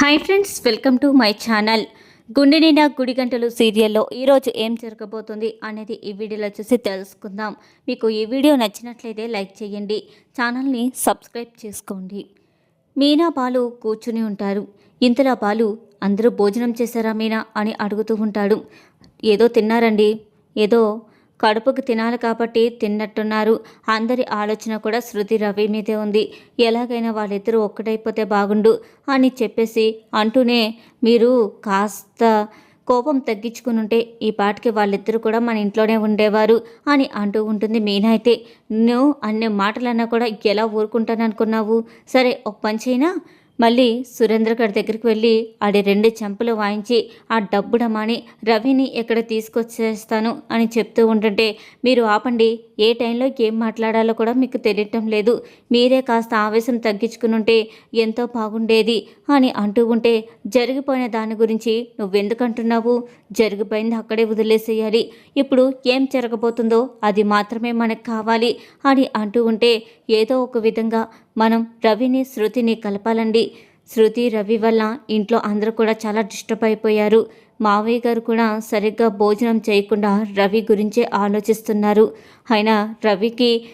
Hi friends welcome to my channel గుండె నిండా గుడి గంటలు సీరియల్లో ఈరోజు ఏం జరగబోతుంది అనేది ఈ వీడియోలో చూసి తెలుసుకుందాం. మీకు ఈ వీడియో నచ్చినట్లయితే లైక్ చేయండి ఛానల్ని సబ్స్క్రైబ్ చేసుకోండి. మీనా బాలు కూర్చుని ఉంటారు. ఇంతలో బాలు అందరూ భోజనం చేశారా మీనా? అని అడుగుతూ ఉంటాడు. ఏదో తిన్నారండి. ఏదో కడుపుకు తినాలి కాబట్టి తిన్నట్టున్నారు. అందరి ఆలోచన కూడా శృతి రవి మీదే ఉంది. ఎలాగైనా వాళ్ళిద్దరూ ఒక్కటైపోతే బాగుండు అని చెప్పేసి అంటూనే మీరు కాస్త కోపం తగ్గించుకుని ఉంటే ఈ పాటికి వాళ్ళిద్దరూ కూడా మన ఇంట్లోనే ఉండేవారు అని అంటూ ఉంటుంది మీనా అయితే. నువ్వు అన్ని మాటలన్నా కూడా ఎలా ఊరుకుంటాననుకున్నావు? సరే ఒక పని చేయనా మళ్ళీ సురేంద్ర గారి దగ్గరికి వెళ్ళి ఆడి రెండు చెంపలు వాయించి ఆ డబ్బుడమాని రవిని ఎక్కడ తీసుకొచ్చేస్తాను? అని చెప్తూ ఉంటుంటే మీరు ఆపండి. ఏ టైంలో ఏం మాట్లాడాలో కూడా మీకు తెలియటం లేదు. మీరే కాస్త ఆవేశం తగ్గించుకుని ఉంటే ఎంతో బాగుండేది అని అంటూ ఉంటే జరిగిపోయిన దాని గురించి నువ్వెందుకు అంటున్నావు? జరిగిపోయింది అక్కడే వదిలేసేయాలి. ఇప్పుడు ఏం జరగబోతుందో అది మాత్రమే మనకు కావాలి అని అంటూ ఉంటే ఏదో ఒక విధంగా మనం రవిని శృతిని కలపాలండి. శృతి రవి వల్ల ఇంట్లో అందరూ కూడా చాలా డిస్టర్బ్ అయిపోయారు. మావయ్య గారు కూడా సరిగ్గా భోజనం చేయకుండా రవి గురించే ఆలోచిస్తున్నారు. అయినా రవికి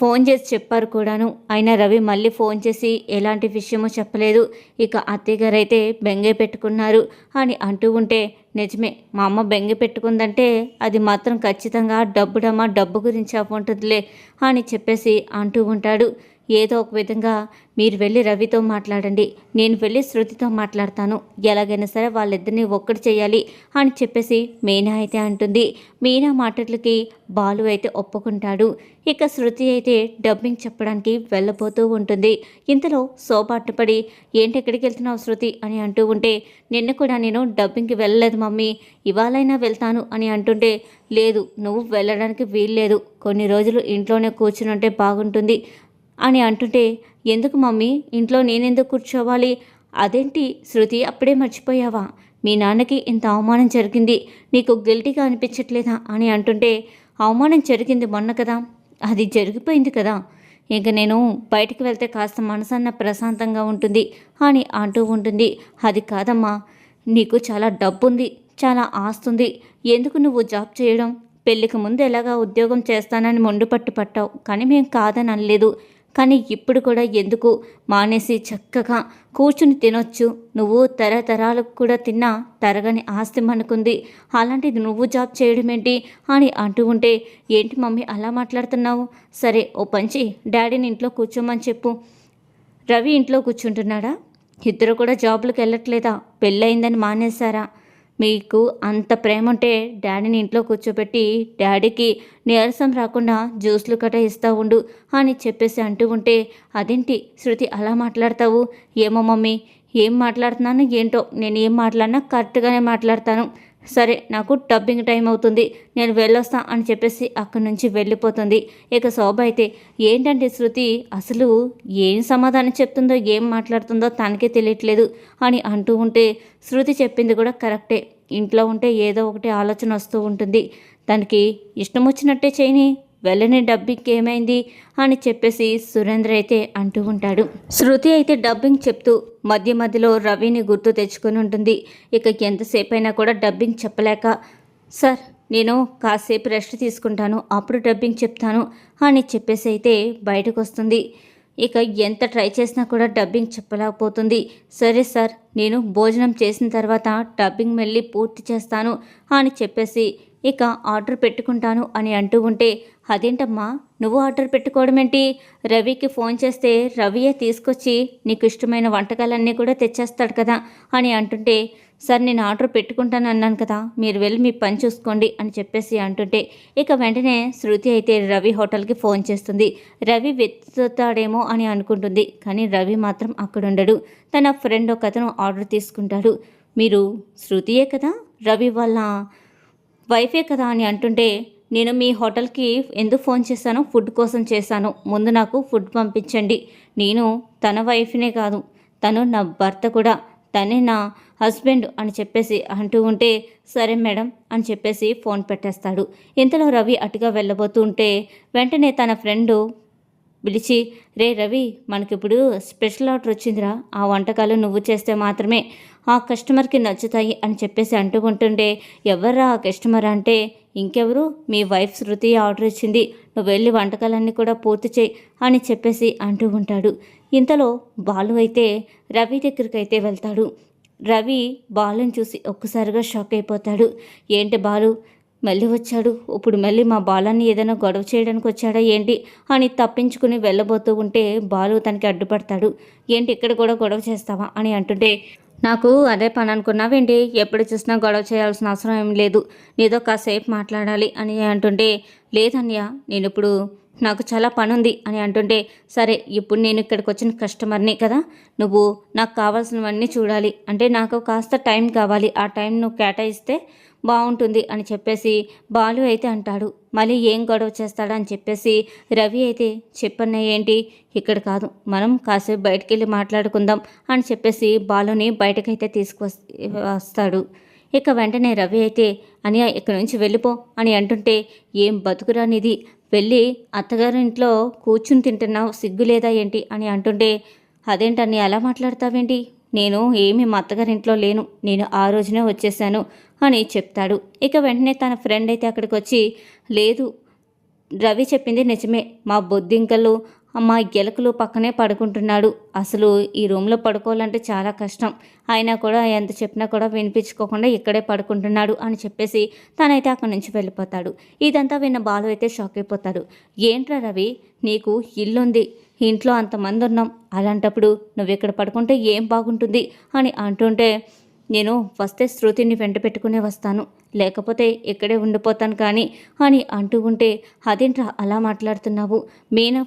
ఫోన్ చేసి చెప్పారు కూడాను. అయినా రవి మళ్ళీ ఫోన్ చేసి ఎలాంటి విషయమో చెప్పలేదు. ఇక అత్తయ్య గారు అయితే బెంగే పెట్టుకున్నారు అని అంటూ ఉంటే నిజమే మా అమ్మ బెంగ పెట్టుకుందంటే అది మాత్రం ఖచ్చితంగా డబ్బుడమ్మా డబ్బు గురించి అవ్వంటుందిలే అని చెప్పేసి అంటూ ఉంటాడు. ఏదో ఒక విధంగా మీరు వెళ్ళి రవితో మాట్లాడండి నేను వెళ్ళి శృతితో మాట్లాడతాను. ఎలాగైనా సరే వాళ్ళిద్దరిని ఒక్కటి చేయాలి అని చెప్పేసి మీనా అయితే అంటుంది. మీనా మాటలకి బాలు అయితే ఒప్పుకుంటాడు. ఇక శృతి అయితే డబ్బింగ్ చెప్పడానికి వెళ్ళబోతూ ఉంటుంది. ఇంతలో సోపాటుపడి ఏంటి ఎక్కడికి వెళ్తున్నావు శృతి? అని అంటూ ఉంటే నిన్న కూడా నేను డబ్బింగ్కి వెళ్ళలేదు మమ్మీ. ఇవాళైనా వెళ్తాను అని అంటుంటే లేదు నువ్వు వెళ్ళడానికి వీల్లేదు. కొన్ని రోజులు ఇంట్లోనే కూర్చుని ఉంటే బాగుంటుంది. అని అంటుంటే ఎందుకు మమ్మీ? ఇంట్లో నేనెందుకు కూర్చోవాలి? అదేంటి? శృతి అప్పుడే మర్చిపోయావా? మీ నాన్నకి ఇంత అవమానం జరిగింది. నీకు గిల్టీగా అనిపించట్లేదా? అని అంటుంటే అవమానం జరిగింది మొన్న కదా. అది జరిగిపోయింది కదా. ఇంక నేను బయటికి వెళ్తే కాస్త మనసన్న ప్రశాంతంగా ఉంటుంది అని అంటూ ఉంటుంది. అది కాదమ్మా. నీకు చాలా డబ్బుంది. చాలా ఆస్తుంది. ఎందుకు నువ్వు జాబ్ చేయడం? పెళ్ళికి ముందు ఎలాగా ఉద్యోగం చేస్తానని మొండు పట్టు పట్టావు. కానీ మేము కాదని అనలేదు కానీ ఇప్పుడు కూడా ఎందుకు మానేసి చక్కగా కూర్చుని తినొచ్చు? నువ్వు తరతరాలకు కూడా తిన్నా తరగని ఆస్తి మనకుంది. అలాంటిది నువ్వు జాబ్ చేయడం ఏంటి అని అంటూ ఉంటే ఏంటి మమ్మీ అలా మాట్లాడుతున్నావు? సరే ఓ పంచి డాడీని ఇంట్లో కూర్చోమని చెప్పు. రవి ఇంట్లో కూర్చుంటున్నాడా? ఇద్దరు కూడా జాబులకు వెళ్ళట్లేదా? పెళ్ళయిందని మానేశారా? మీకు అంత ప్రేమ ఉంటే డాడీని ఇంట్లో కూర్చోబెట్టి డాడీకి నీరసం రాకుండా జ్యూస్లు కట్టా ఇస్తా ఉండు అని చెప్పేసి అంటూ ఉంటే అదేంటి శృతి అలా మాట్లాడతావు? ఏమో మమ్మీ ఏం మాట్లాడుతున్నాను ఏంటో? నేను ఏం మాట్లాడినా కరెక్ట్గానే మాట్లాడతాను. సరే నాకు డబ్బింగ్ టైం అవుతుంది నేను వెళ్ళొస్తా అని చెప్పేసి అక్కడి నుంచి వెళ్ళిపోతుంది. ఇక శోభ అయితే ఏంటంటే శృతి అసలు ఏం సమాధానం చెప్తుందో ఏం మాట్లాడుతుందో తనకే తెలియట్లేదు అని అంటూ ఉంటే శృతి చెప్పింది కూడా కరెక్టే. ఇంట్లో ఉంటే ఏదో ఒకటి ఆలోచన వస్తూ ఉంటుంది. తనకి ఇష్టం వచ్చినట్టే చేయని వెళ్ళని డబ్బింగ్కి ఏమైంది అని చెప్పేసి సురేంద్ర అయితే అంటూ ఉంటాడు. శృతి అయితే డబ్బింగ్ చెప్తూ మధ్య మధ్యలో రవిని గుర్తు తెచ్చుకొని ఉంటుంది. ఇక ఎంతసేపు అయినా కూడా డబ్బింగ్ చెప్పలేక సార్ నేను కాసేపు రెస్ట్ తీసుకుంటాను అప్పుడు డబ్బింగ్ చెప్తాను అని చెప్పేసి అయితే బయటకు వస్తుంది. ఇక ఎంత ట్రై చేసినా కూడా డబ్బింగ్ చెప్పలేకపోతుంది. సరే సార్ నేను భోజనం చేసిన తర్వాత డబ్బింగ్ మళ్ళీ పూర్తి చేస్తాను అని చెప్పేసి ఇక ఆర్డర్ పెట్టుకుంటాను అని అంటూ ఉంటే అదేంటమ్మా? నువ్వు ఆర్డర్ పెట్టుకోవడం ఏంటి రవికి ఫోన్ చేస్తే రవియే తీసుకొచ్చి నీకు ఇష్టమైన వంటకాలన్నీ కూడా తెచ్చేస్తాడు కదా అని అంటుంటే సార్ నేను ఆర్డర్ పెట్టుకుంటాను అన్నాను కదా మీరు వెళ్ళి మీ పని చూసుకోండి అని చెప్పేసి అంటుంటే ఇక వెంటనే శృతి అయితే రవి హోటల్కి ఫోన్ చేస్తుంది. రవి వెతుతాడేమో అని అనుకుంటుంది కానీ రవి మాత్రం అక్కడ ఉండడు తన ఫ్రెండ్ ఒక అతను ఆర్డర్ తీసుకుంటాడు. మీరు శృతియే కదా? రవి వాళ్ళ వైఫే కదా అని అంటుంటే నేను మీ హోటల్కి ఎందుకు ఫోన్ చేశాను? ఫుడ్ కోసం చేశాను. ముందు నాకు ఫుడ్ పంపించండి. నేను తన వైఫ్నే కాదు తను నా భర్త కూడా. తనే నా హస్బెండ్ అని చెప్పేసి అంటూ ఉంటే సరే మేడం అని చెప్పేసి ఫోన్ పెట్టేస్తాడు. ఇంతలో రవి అటుగా వెళ్ళబోతూ ఉంటే వెంటనే తన ఫ్రెండు పిలిచి రే రవి మనకిప్పుడు స్పెషల్ ఆర్డర్ వచ్చిందిరా. ఆ వంటకాలు నువ్వు చేస్తే మాత్రమే ఆ కస్టమర్కి నచ్చుతాయి అని చెప్పేసి అంటుకుంటుండే ఎవర్రా ఆ కస్టమర్ అంటే? ఇంకెవరు? మీ వైఫ్ శృతి ఆర్డర్ ఇచ్చింది. నువ్వు వెళ్ళి వంటకాలన్నీ కూడా పూర్తి చేయి అని చెప్పేసి అంటూ ఉంటాడు. ఇంతలో బాలు అయితే రవి దగ్గరికి అయితే వెళ్తాడు. రవి బాలుని చూసి ఒక్కసారిగా షాక్ అయిపోతాడు. ఏంటి బాలు? మళ్ళీ వచ్చాడు? ఇప్పుడు మళ్ళీ మా బాలాన్ని ఏదైనా గొడవ చేయడానికి వచ్చాడా ఏంటి? అని తప్పించుకుని వెళ్ళబోతూ ఉంటే బాలు తనకి అడ్డుపడతాడు. ఏంటి ఇక్కడ కూడా గొడవ చేస్తావా? అని అంటుంటే నాకు అదే పని అనుకున్నావేంటి? ఎప్పుడు చూసినా గొడవ చేయాల్సిన అవసరం ఏం లేదు. నీతో కాసేపు మాట్లాడాలి అని అంటుంటే లేదన్య నేను ఇప్పుడు నాకు చాలా పని ఉంది అని అంటుంటే సరే ఇప్పుడు నేను ఇక్కడికి వచ్చిన కస్టమర్ని కదా నువ్వు నాకు కావాల్సినవన్నీ చూడాలి. అంటే నాకు కాస్త టైం కావాలి. ఆ టైం నువ్వు కేటాయిస్తే బాగుంటుంది అని చెప్పేసి బాలు అయితే అంటాడు. మళ్ళీ ఏం గొడవ చేస్తాడని అని చెప్పేసి రవి అయితే చెప్పన్న ఏంటి? ఇక్కడ కాదు. మనం కాసేపు బయటికి వెళ్ళి మాట్లాడుకుందాం అని చెప్పేసి బాలుని బయటకైతే తీసుకువస్ వస్తాడు. ఇక వెంటనే రవి అయితే అని ఇక్కడి నుంచి వెళ్ళిపో అని అంటుంటే ఏం బతుకురానిది వెళ్ళి అత్తగారి ఇంట్లో కూర్చుని తింటున్నావు సిగ్గు లేదా ఏంటి? అని అంటుంటే అదేంటని ఎలా మాట్లాడతావేంటి? నేను ఏమి మా అత్తగారింట్లో లేను నేను ఆ రోజునే వచ్చేసాను అని చెప్తాడు. ఇక వెంటనే తన ఫ్రెండ్ అయితే అక్కడికి వచ్చి లేదు రవి చెప్పింది నిజమే మా బొద్దింకలు మా గెలకలు పక్కనే పడుకుంటున్నాడు. అసలు ఈ రూమ్లో పడుకోవాలంటే చాలా కష్టం. అయినా కూడా ఎంత చెప్పినా కూడా వినిపించుకోకుండా ఇక్కడే పడుకుంటున్నాడు అని చెప్పేసి తనైతే అక్కడి నుంచి వెళ్ళిపోతాడు. ఇదంతా విన్న బాలు అయితే షాక్ అయిపోతాడు. ఏంట్రా రవి నీకు ఇల్లుంది. ఇంట్లో అంతమంది ఉన్నాం అలాంటప్పుడు నువ్వు ఇక్కడ పడుకుంటే ఏం బాగుంటుంది? అని అంటుంటే నేను వస్తే శృతిని వెంట పెట్టుకునే వస్తాను. లేకపోతే ఇక్కడే ఉండిపోతాను కానీ అని అంటూ ఉంటే అదేంట్రా అలా మాట్లాడుతున్నావు? మీనా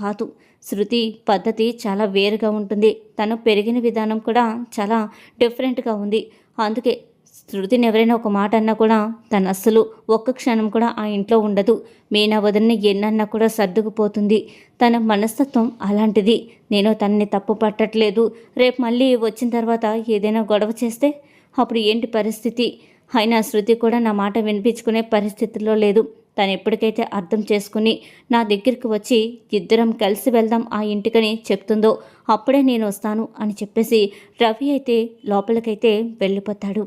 కాదు. శృతి పద్ధతి చాలా వేరుగా ఉంటుంది. తను పెరిగిన విధానం కూడా చాలా డిఫరెంట్గా ఉంది. అందుకే శృతిని ఎవరైనా ఒక మాట అన్నా కూడా తను అస్సలు ఒక్క క్షణం కూడా ఆ ఇంట్లో ఉండదు. మీనా వదిలిన ఎన్నన్నా కూడా సర్దుకుపోతుంది. తన మనస్తత్వం అలాంటిది. నేను తనని తప్పు పట్టట్లేదు. రేపు మళ్ళీ వచ్చిన తర్వాత ఏదైనా గొడవ చేస్తే అప్పుడు ఏంటి పరిస్థితి? అయినా శృతి కూడా నా మాట వినిపించుకునే పరిస్థితిలో లేదు. తను ఎప్పటికైతే అర్థం చేసుకుని నా దగ్గరికి వచ్చి ఇద్దరం కలిసి వెళ్దాం ఆ ఇంటికని చెప్తుందో అప్పుడే నేను వస్తాను అని చెప్పేసి రవి అయితే లోపలికైతే వెళ్ళిపోతాడు.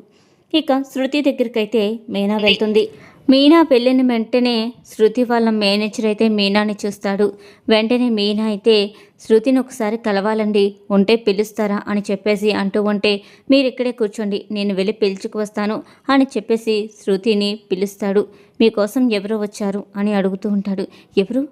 ఇక శృతి దగ్గరికి అయితే మీనా వెళ్తుంది. మీనా వెళ్ళిన వెంటనే శృతి వాళ్ళ మేనేజర్ అయితే మీనాని చూస్తాడు. వెంటనే మీనా అయితే శృతిని ఒకసారి కలవాలండి ఉంటే పిలుస్తారా? అని చెప్పేసి అంటూ ఉంటే మీరు ఇక్కడే కూర్చోండి నేను వెళ్ళి పిలుచుకు వస్తాను అని చెప్పేసి శృతిని పిలుస్తాడు. మీకోసం ఎవరు వచ్చారు? అని అడుగుతూ ఉంటాడు. ఎవరు?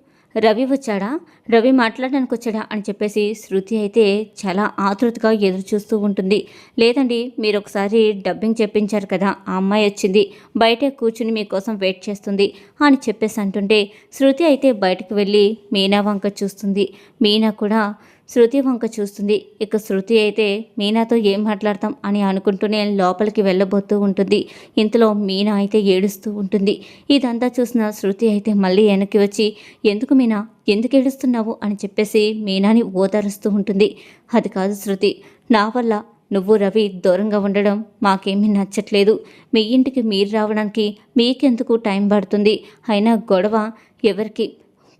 రవి వచ్చాడా? రవి మాట్లాడడానికి వచ్చాడా అని చెప్పేసి శృతి అయితే చాలా ఆతృతగా ఎదురు చూస్తూ ఉంటుంది. లేదండి మీరు ఒకసారి డబ్బింగ్ చెప్పించారు కదా ఆ అమ్మాయి వచ్చింది. బయటే కూర్చుని మీకోసం వెయిట్ చేస్తుంది అని చెప్పేసి అంటుంటే శృతి అయితే బయటకు వెళ్ళి మీనా వంక చూస్తుంది. మీనా కూడా శృతి వంక చూస్తుంది. ఇక శృతి అయితే మీనాతో ఏం మాట్లాడతాం? అని అనుకుంటూనే లోపలికి వెళ్ళబోతూ ఉంటుంది. ఇంతలో మీనా అయితే ఏడుస్తూ ఉంటుంది. ఇదంతా చూసిన శృతి అయితే మళ్ళీ వెనక్కి వచ్చి ఎందుకు మీనా? ఎందుకు ఏడుస్తున్నావు? అని చెప్పేసి మీనాని ఓదారుస్తూ ఉంటుంది. అది కాదు శృతి నా వల్ల నువ్వు రవి దూరంగా ఉండడం మాకేమీ నచ్చట్లేదు. మీ ఇంటికి మీరు రావడానికి మీకెందుకు టైం పడుతుంది? అయినా గొడవ ఎవరికి?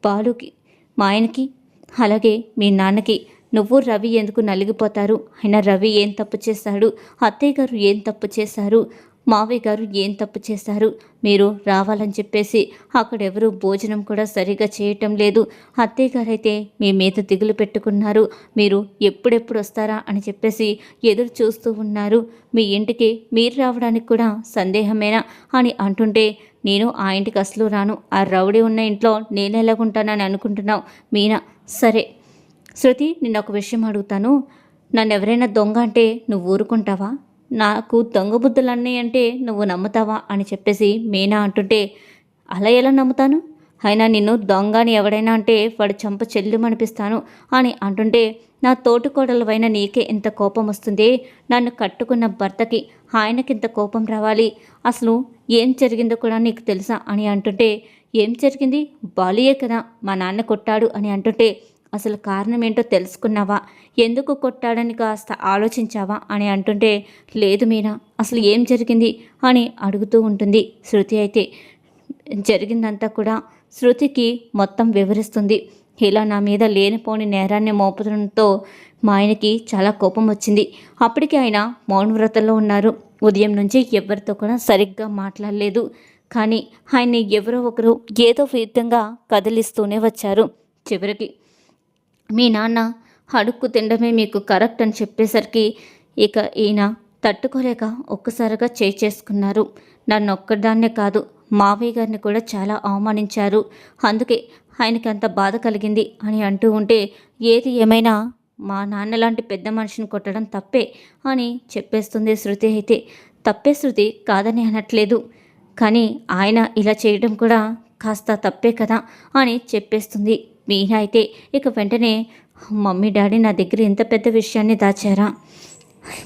బాలుకి మా ఆయనకి అలాగే మీ నాన్నకి నువ్వు రవి ఎందుకు నలిగిపోతారు? అయినా రవి ఏం తప్పు చేశాడు అత్తయ్య గారు ఏం తప్పు చేశారు మావయ్య గారు ఏం తప్పు చేశారు మీరు రావాలని చెప్పేసి అక్కడెవరూ భోజనం కూడా సరిగా చేయటం లేదు. అత్తయ్య గారైతే మీ మీద దిగులు పెట్టుకున్నారు. మీరు ఎప్పుడెప్పుడు వస్తారా అని చెప్పేసి ఎదురు చూస్తూ ఉన్నారు. మీ ఇంటికి మీరు రావడానికి కూడా సందేహమేనా? అని అంటుంటే నేను ఆ ఇంటికి అసలు రాను. ఆ రౌడీ ఉన్న ఇంట్లో నేను ఎలాగుంటానని అనుకుంటున్నావు? మీనా సరే శృతి నిన్న ఒక విషయం అడుగుతాను. నన్ను ఎవరైనా దొంగ అంటే నువ్వు ఊరుకుంటావా? నాకు దొంగ బుద్ధులన్నీ అంటే నువ్వు నమ్ముతావా? అని చెప్పేసి మీనా అంటుంటే అలా ఎలా నమ్ముతాను? అయినా నిన్ను దొంగ అని ఎవడైనా అంటే వాడు చంప చెల్లుమనిపిస్తాను అని అంటుంటే నా తోటికోడలవైన నీకే ఇంత కోపం వస్తుంది? నన్ను కట్టుకున్న భర్తకి ఆయనకింత కోపం రావాలి? అసలు ఏం జరిగిందో కూడా నీకు తెలుసా? అని అంటుంటే ఏం జరిగింది? బాలియే కదా మా నాన్న కొట్టాడు అని అంటుంటే అసలు కారణం ఏంటో తెలుసుకున్నావా? ఎందుకు కొట్టాడని కాస్త ఆలోచించావా? అని అంటుంటే లేదు మీనా అసలు ఏం జరిగింది? అని అడుగుతూ ఉంటుంది శృతి అయితే. జరిగిందంతా కూడా శృతికి మొత్తం వివరిస్తుంది. ఇలా నా మీద లేనిపోని నేరాన్ని మోపడంతో మా ఆయనకి చాలా కోపం వచ్చింది. అప్పటికి ఆయన మౌనవ్రతంలో ఉన్నారు. ఉదయం నుంచి ఎవరితో కూడా సరిగ్గా మాట్లాడలేదు. కానీ ఆయన్ని ఎవరో ఒకరు ఏదో విధంగా కదిలిస్తూనే వచ్చారు. చివరికి మీ నాన్న అడుక్కు తినడమే మీకు కరెక్ట్ అని చెప్పేసరికి ఇక ఈయన తట్టుకోలేక ఒక్కసారిగా చేయి చేసుకున్నారు. నన్ను ఒక్కదాన్నే కాదు మావయ్య గారిని కూడా చాలా అవమానించారు. అందుకే ఆయనకి అంత బాధ కలిగింది అని అంటూ ఉంటే ఏది ఏమైనా మా నాన్న లాంటి పెద్ద మనిషిని కొట్టడం తప్పే అని చెప్పేస్తుంది శృతి అయితే. తప్పే శృతి కాదని అనట్లేదు. కానీ ఆయన ఇలా చేయడం కూడా కాస్త తప్పే కదా అని చెప్పేస్తుంది. మీనా అయితే ఇక వెంటనే మమ్మీ డాడీ నా దగ్గర ఎంత పెద్ద విషయాన్ని దాచారా?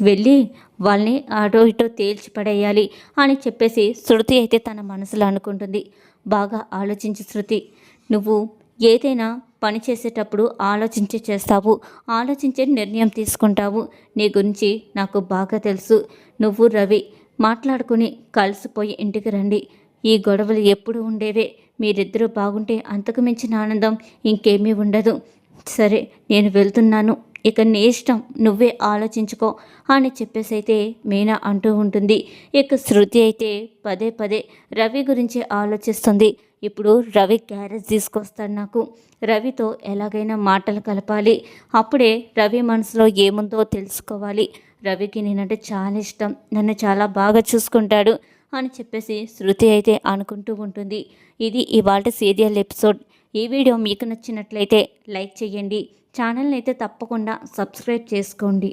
వెళ్ళి వాళ్ళని అటో ఇటో తేల్చి పడేయాలి అని చెప్పేసి శృతి అయితే తన మనసులో అనుకుంటుంది. బాగా ఆలోచించి శృతి నువ్వు ఏదైనా పని చేసేటప్పుడు ఆలోచించి చేస్తావు. ఆలోచించే నిర్ణయం తీసుకుంటావు. నీ గురించి నాకు బాగా తెలుసు. నువ్వు రవి మాట్లాడుకుని కలిసిపోయి ఇంటికి రండి. ఈ గొడవలు ఎప్పుడు ఉండేవే? మీరిద్దరూ బాగుంటే అంతకు మించిన ఆనందం ఇంకేమీ ఉండదు. సరే నేను వెళ్తున్నాను. ఇక నీ ఇష్టం. నువ్వే ఆలోచించుకో అని చెప్పేసి అయితే మీనా అంటూ ఉంటుంది. ఇక శృతి అయితే పదే పదే రవి గురించి ఆలోచిస్తుంది. ఇప్పుడు రవి గ్యారేజ్ తీసుకొస్తాడు నాకు. రవితో ఎలాగైనా మాటలు కలపాలి. అప్పుడే రవి మనసులో ఏముందో తెలుసుకోవాలి. రవికి నేనంటే చాలా ఇష్టం. నన్ను చాలా బాగా చూసుకుంటాడు అని చెప్పేసి శృతి అయితే అనుకుంటూ ఉంటుంది. ఇది ఇవాళ సీరియల్ ఎపిసోడ్. ఈ వీడియో మీకు నచ్చినట్లయితే లైక్ చేయండి. ఛానల్ని అయితే తప్పకుండా సబ్స్క్రైబ్ చేసుకోండి.